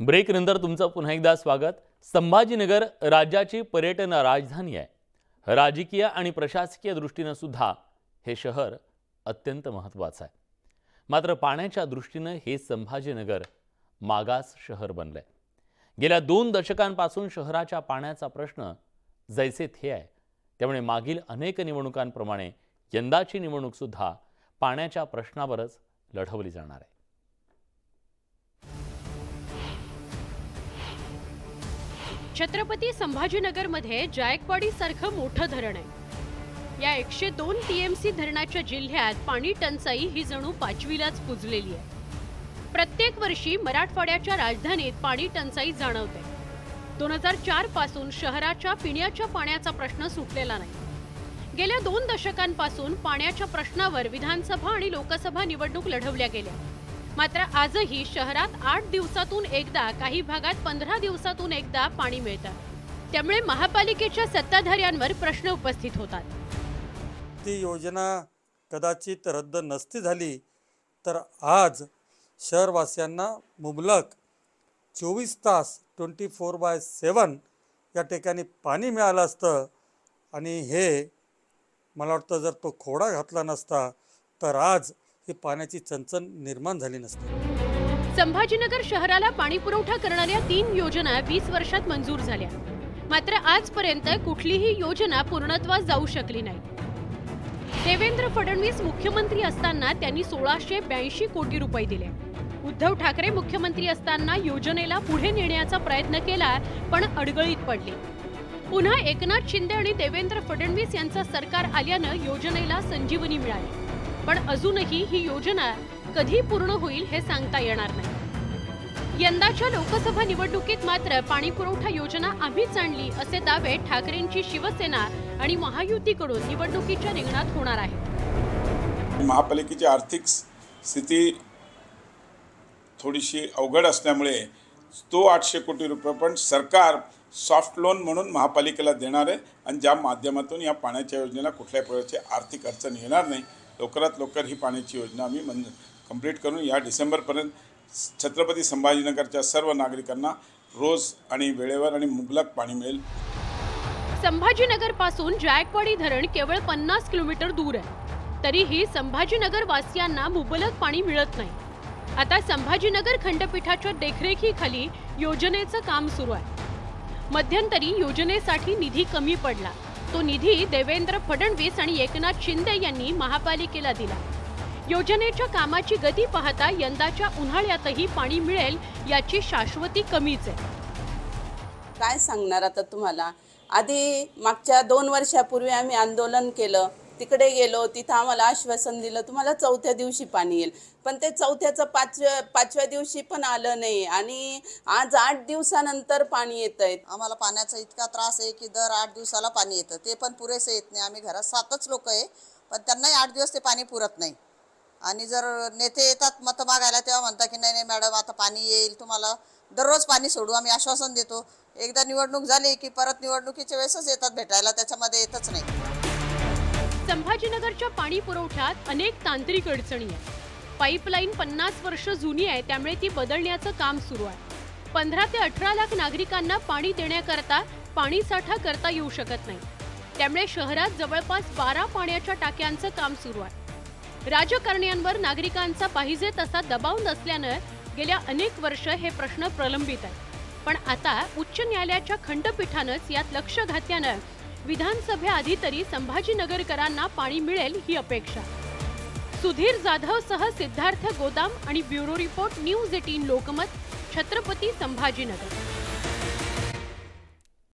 ब्रेकनंतर तुमचं पुन्हा एकदा स्वागत. संभाजीनगर राज्याची पर्यटन राजधानी आहे. राजकीय आणि प्रशासकीय दृष्टीनं सुद्धा हे शहर अत्यंत महत्त्वाचं आहे. मात्र पाण्याच्या दृष्टीनं हे संभाजीनगर मागास शहर बनलंय. गेल्या दोन दशकांपासून शहराच्या पाण्याचा प्रश्न जैसे थे आहे. त्यामुळे मागील अनेक निवडणुकांप्रमाणे यंदाची निवडणूकसुद्धा पाण्याच्या प्रश्नावरच लढवली जाणार आहे. छत्रपती संभाजीनगरमध्ये जायकवाडी सारखं मोठं धरण आहे. या एकशे दोन टीएमसी धरणाच्या जिल्ह्यात पाणी टंचाई ही जणू पाचवीलाच पुजलेली आहे. प्रत्येक वर्षी मराठवाड्याच्या राजधानीत पाणी टंचाई जाणवते. दोन हजार चारपासून शहराच्या पिण्याच्या पाण्याचा प्रश्न सुटलेला नाही. गेल्या दोन दशकांपासून पाण्याच्या प्रश्नावर विधानसभा आणि लोकसभा निवडणूक लढवल्या गेल्या. मात्र आजही शहरात आठ दिवसातून एकदा काही भागात पंधरा दिवसातून एकदा पाणी मिळतं. त्यामुळे महापालिकेच्या सत्ताधाऱ्यांवर प्रश्न उपस्थित होतात. ती योजना कदाचित रद्द नसती झाली तर आज शहरवासियांना मुबलक चोवीस तास ट्वेंटी फोर बाय सेवन या ठिकाणी पाणी मिळालं असतं. आणि हे मला वाटतं जर तो खोडा घातला नसता तर आज ही पाण्याची चणचण निर्माण झाली नसते. संभाजीनगर शहराला पाणी पुरवठा करणाऱ्या तीन योजना वीस वर्षात मंजूर झाल्या. मात्र आजपर्यंत कुठलीही योजना पूर्णत्वास जाऊ शकली नाही. देवेंद्र फडणवीस मुख्यमंत्री असताना त्यांनी सोळाशे ब्याऐंशी कोटी रुपये दिले. उद्धव ठाकरे मुख्यमंत्री असताना योजनेला पुढे नेण्याचा प्रयत्न केला पण अडगळीत पडले. पुन्हा एकनाथ शिंदे आणि देवेंद्र फडणवीस यांचं सरकार आल्यानं योजनेला संजीवनी मिळाली. पण अजूनही ही योजना कधी पूर्ण होईल हे सांगता येणार नाही. यंदाच्या लोकसभा निवडणुकीत मात्र पाणी पुरवठा योजना आम्हीच आणली असे दावे ठाकरेंची शिवसेना आणि महायुतीकडून निवडणुकीच्या रिंगणात होणार आहे महापालिकेची आर्थिक स्थिती थोडीशी अवघड असल्यामुळे तो आठशे कोटी रुपये पण सरकार सॉफ्ट लोन म्हणून महापालिकेला देणार आहे आणि ज्या माध्यमातून या पाण्याच्या योजनेला कुठल्याही प्रकारची आर्थिक अडचण येणार नाही लवकरात लवकर ही पाण्याची योजना आम्ही मन कंप्लीट करून या डिसेंबरपर्यंत छत्रपती संभाजीनगरच्या सर्व नागरिकांना रोज आणि वेळेवर आणि मुबलक पाणी मिळेल. संभाजीनगरपासून जायकवाडी धरण केवळ पन्नास किलोमीटर दूर आहे. तरीही संभाजीनगर वासियांना मुबलक पाणी मिळत नाही. आता संभाजीनगर खंडपीठाच्या देखरेखीखाली योजनेचं काम सुरू आहे. मध्यंतरी योजनेसाठी निधी कमी पडला. तो निधी देवेंद्र फडणवीस आणि एकनाथ शिंदे यांनी महापालिकेला दिला. योजनेच्या कामाची गती पाहता यंदाच्या उन्हाळ्यातही पाणी मिळेल याची शाश्वती कमीच आहे. काय सांगणार आता तुम्हाला? आधी मागच्या दोन वर्षापूर्वी आम्ही आंदोलन केलं. तिकडे गेलो तिथं आम्हाला आश्वासन दिलं तुम्हाला चौथ्या दिवशी पाणी येईल. पण ते चौथ्याचं पाचव्या पाचव्या दिवशी पण आलं नाही. आणि आज आठ दिवसानंतर पाणी येत आहे. आम्हाला पाण्याचा इतका त्रास आहे की दर आठ दिवसाला पाणी येतं. ते पण पुरेसे येत नाही. आम्ही घरात सातच लोक आहे पण त्यांनाही आठ दिवस ते पाणी पुरत नाही. आणि जर नेते येतात मतं मागायला तेव्हा म्हणता की नाही नाही मॅडम आता पाणी येईल तुम्हाला दररोज पाणी सोडू आम्ही आश्वासन देतो. एकदा निवडणूक झाली की परत निवडणुकीच्या वेळेसच येतात भेटायला त्याच्यामध्ये येतच नाही. संभाजीनगरच्या पाणी पुरवठ्यात अनेक तांत्रिक अडचणी आहेत. पाईपलाईन पन्नास वर्ष जुनी आहे त्यामुळे ती बदलण्याचं काम सुरू आहे. पंधरा ते अठरा लाख नागरिकांना पाणी देण्याकरता पाणी साठा करता येऊ शकत नाही. त्यामुळे शहरात जवळपास बारा पाण्याच्या टाक्यांचं काम सुरू आहे. राजकारण्यांवर नागरिकांचा पाहिजे तसा दबाव नसल्यानं गेल्या अनेक वर्ष हे प्रश्न प्रलंबित आहेत. पण आता उच्च न्यायालयाच्या खंडपीठानंच यात लक्ष घातल्यानं विधानसभेआधी तरी संभाजीनगरकरांना पाणी मिळेल ही अपेक्षा. सुधीर जाधव सह सिद्धार्थ गोदाम आणि bureau report news eighteen Lokmat Chhatrapati Sambhajinagar.